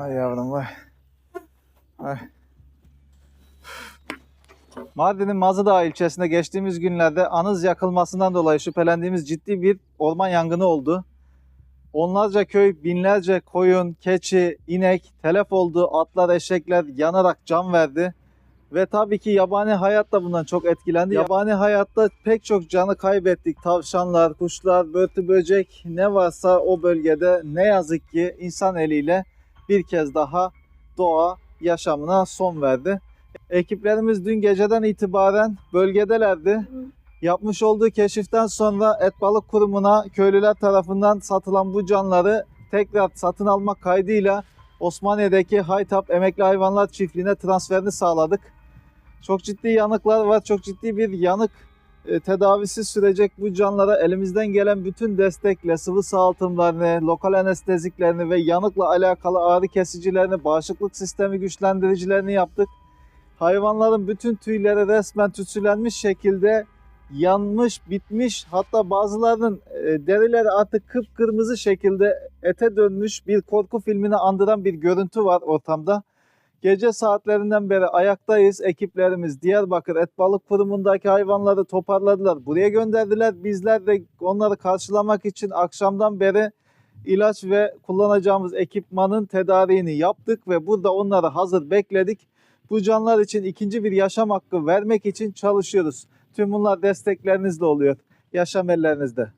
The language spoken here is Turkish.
Ay yavrum vay. Ay. Mardin'in Mazıdağ ilçesinde geçtiğimiz günlerde anız yakılmasından dolayı şüphelendiğimiz ciddi bir orman yangını oldu. Onlarca köy, binlerce koyun, keçi, inek, telef oldu, atlar, eşekler yanarak can verdi. Ve tabii ki yabani hayat da bundan çok etkilendi. Yabani hayatta pek çok canı kaybettik. Tavşanlar, kuşlar, börtü böcek ne varsa o bölgede ne yazık ki insan eliyle bir kez daha doğa yaşamına son verdi. Ekiplerimiz dün geceden itibaren bölgedelerdi. Yapmış olduğu keşiften sonra Et Balık Kurumu'na köylüler tarafından satılan bu canları tekrar satın almak kaydıyla Osmaniye'deki Haytap Emekli Hayvanlar Çiftliği'ne transferini sağladık. Çok ciddi yanıklar var. Çok ciddi bir yanık tedavisi sürecek bu canlara elimizden gelen bütün destekle sıvı sağaltımlarını, lokal anesteziklerini ve yanıkla alakalı ağrı kesicilerini, bağışıklık sistemi güçlendiricilerini yaptık. Hayvanların bütün tüyleri resmen tütsülenmiş şekilde yanmış, bitmiş hatta bazılarının e, derileri artık kıpkırmızı şekilde ete dönmüş bir korku filmini andıran bir görüntü var ortamda. Gece saatlerinden beri ayaktayız. Ekiplerimiz Diyarbakır Et Balık Kurumu'ndaki hayvanları toparladılar. Buraya gönderdiler. Bizler de onları karşılamak için akşamdan beri ilaç ve kullanacağımız ekipmanın tedariğini yaptık ve burada onları hazır bekledik. Bu canlar için ikinci bir yaşam hakkı vermek için çalışıyoruz. Tüm bunlar desteklerinizle oluyor. Yaşam ellerinizde.